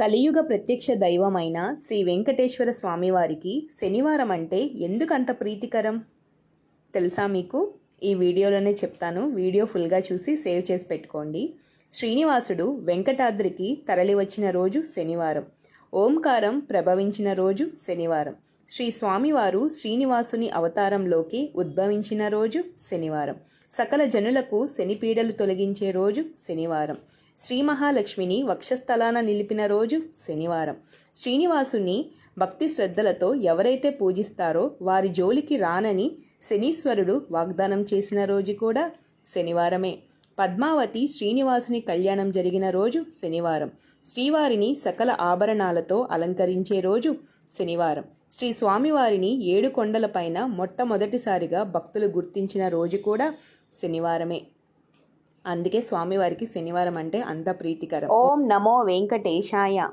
కలియుగ ప్రత్యక్ష దైవమైన శ్రీ వెంకటేశ్వర స్వామివారికి శనివారం అంటే ఎందుకంత ప్రీతికరం? తెలుసా మీకు? ఈ వీడియోలోనే చెప్తాను. వీడియో ఫుల్గా చూసి సేవ్ చేసి పెట్టుకోండి. శ్రీనివాసుడు వెంకటాద్రికి తరలి వచ్చిన రోజు శనివారం. ఓంకారం ప్రభవించిన రోజు శనివారం. శ్రీ స్వామివారు శ్రీనివాసుని అవతారంలోకి ఉద్భవించిన రోజు శనివారం. సకల జనులకు శనిపీడలు తొలగించే రోజు శనివారం. శ్రీ మహాలక్ష్మిని వక్షస్థలాన నిలిపిన రోజు శనివారం. శ్రీనివాసుని భక్తి శ్రద్ధలతో ఎవరైతే పూజిస్తారో వారి జోలికి రానని శనీశ్వరుడు వాగ్దానం చేసిన రోజు కూడా శనివారమే. పద్మావతి శ్రీనివాసుని కళ్యాణం జరిగిన రోజు శనివారం. శ్రీవారిని సకల ఆభరణాలతో అలంకరించే రోజు శనివారం. శ్రీ స్వామివారిని ఏడు కొండలపైన మొట్టమొదటిసారిగా భక్తులు గుర్తించిన రోజు కూడా శనివారమే. అందుకే స్వామివారికి శనివారం అంటే అంత ప్రీతికరం. ఓం నమో వెంకటేశాయ.